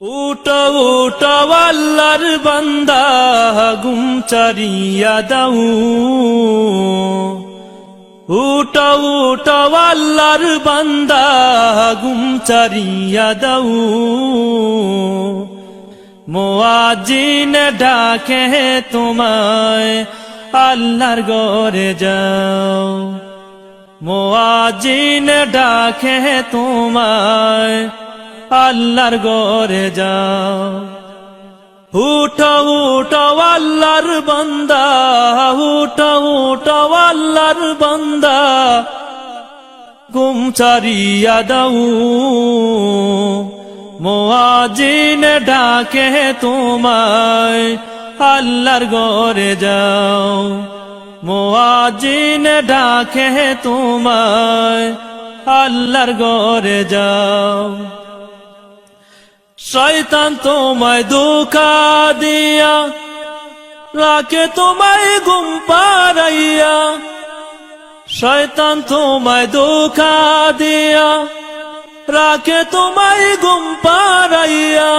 উটো উটো আল্লাহর বান্দা, গুম চারিয়া দাও। উটো উটো আল্লাহর বান্দা, গুম চারিয়া দাও। মোয়াজিন ডাকে তোমায়, আল্লাহর গরে যাও। মোয়াজিন ডাকে তোমায় আল্লাহর গরে যাও। উঠো উঠো, আল্লাহর বান্দা। উঠো উঠো, আল্লাহর বান্দা। গুম চারিয়া দাও। মোয়াজিন ডাকে তোমায়, আল্লাহর গরে যাও। মোয়াজিন ডাকে তোমায়, আল্লাহর গরে যাও। শয়তান তোমায় ধোকা দিয়া, রাখে তোমায় গুম পারাইয়া শয়তান তোমায় ধোকা দিয়া, রাখে তোমায় গুম পারাইয়া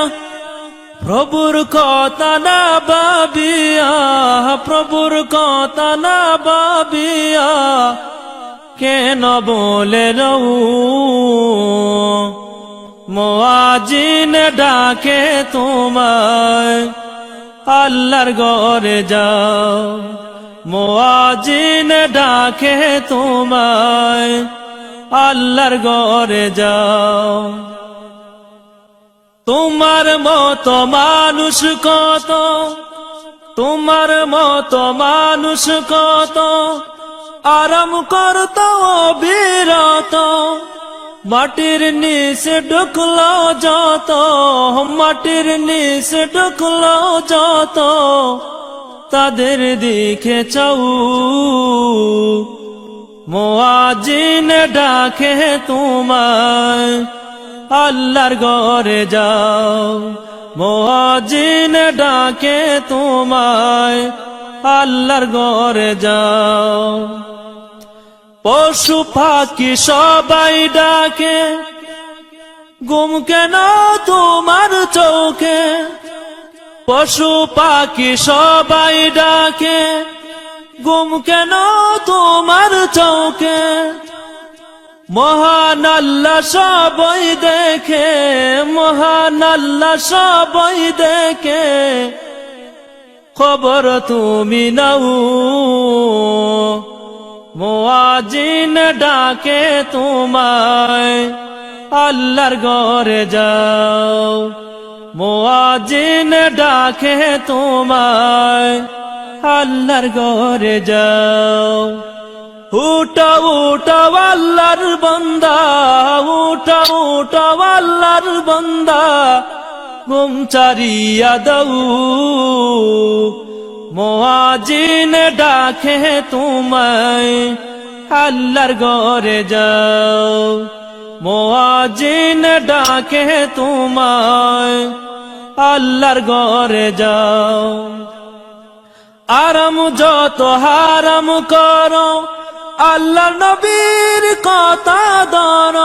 প্রভুর কথা না বাবিয়া প্রভুর কথা না বাবিয়া কেন বলে রউ মোয়াজিন ডাকে তোমায়, আল্লাহর গরে যাও। মোয়াজিন ডাকে তোমায়, আল্লাহর গরে যাও। তোমার মতো মানুষ কত, তোমার মতো মানুষ কত, আরাম করত বিরত মাটির নিচে ঢুকলো যত, মাটির নিচে ঢুকলো যত। তাদের দিকে চাউ মোয়াজিন ডাকে তোমায়, আল্লাহর ঘরে যাও। মোয়াজিন ডাকে তোমায়, আল্লাহর ঘরে যাও। পশু পাখি সবাই ডাকে। গুম কেন তোমার চৌকে পশু পাখি সবাই ডাকে। গুম কেন তোমার চৌকে মহান আল্লাহ সবাই দেখে, মহান আল্লাহ সবাই দেখে। খবর তুমি নাও। মোয়াজিন ডাকে তোমায়, আল্লাহর ঘরে যাও। মোয়াজিন ডাকে তোমায়, আল্লাহর ঘরে যাও। উঠা উঠা আল্লাহর বন্দা উঠা উঠা আল্লাহর বন্দা গুম চারিয়া দৌ মোয়াজিন ডাকে তোমায়, আল্লাহর ঘরে যাও। মোয়াজিন ডাকে তোমায়, আল্লাহর ঘরে যাও। আরাম যত হারাম করো আল্লাহ নবীর কথা দর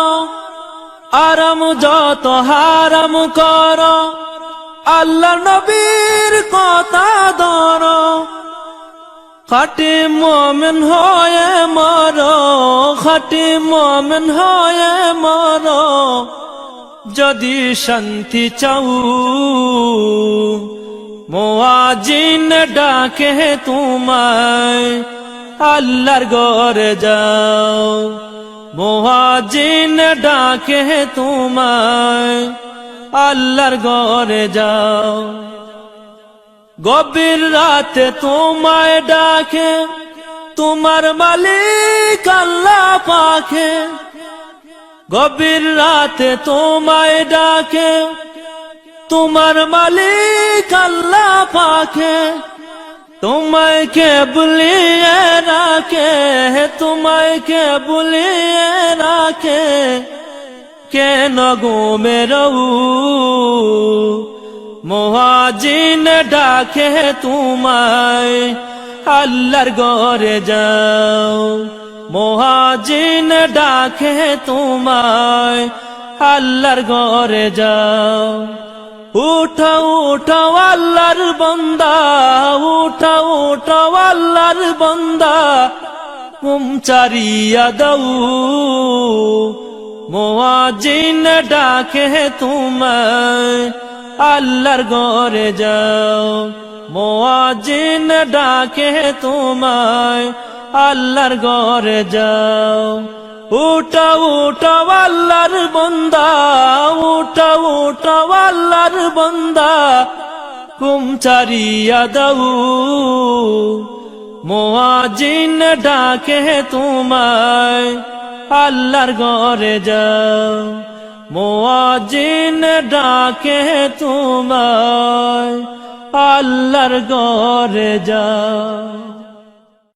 আরাম যত হারাম করো আল্লাহ নবীর কথা দর খাটি মমেন হয়ে মর, খাটি মমেন হয়ে মর। যদি শান্তি চাও মোয়াজিন ডাকে তোমায়, আল্লাহর ঘরে যাও। মোহাজিন ডাকে তোমায় আল্লাহর ঘরে যাও। গভীর রাতে তোমায় ডাকে, তোমার মালিক আল্লাহ পাখে গভীর রাতে তোমায় ডাকে, তোমার মালিক আল্লাহ পাখে তোমায় কে বুলিয়ে রাখে তোমায় কে বুলিয়ে রাখে। কেন গোমে রউ মহাজিন ডাকে তোমায়, আল্লাহর ঘরে যাও। মহাজিন ডাকে তোমায়, আল্লাহর ঘরে যাও। উঠাও উঠাও আল্লাহর বন্দা উঠাও উঠাও আল্লাহর বন্দা, ঘুম চারিয়া দৌ মোয়াজিন ডাকে তোমায়, আল্লাহর ঘরে যাও। মোয়াজিন ডাকে তোমায়, আল্লাহর ঘরে যাও। উঠাও উঠাও আল্লাহর বন্দা, উঠাও উঠাও আল্লাহর বন্দা কুম চারিয়া মোয়াজিন ডাকে তোমায় আল্লাহর ঘরে যাও। মোয়াজিন ডাকে তোমায় আল্লাহর ঘরে যাও।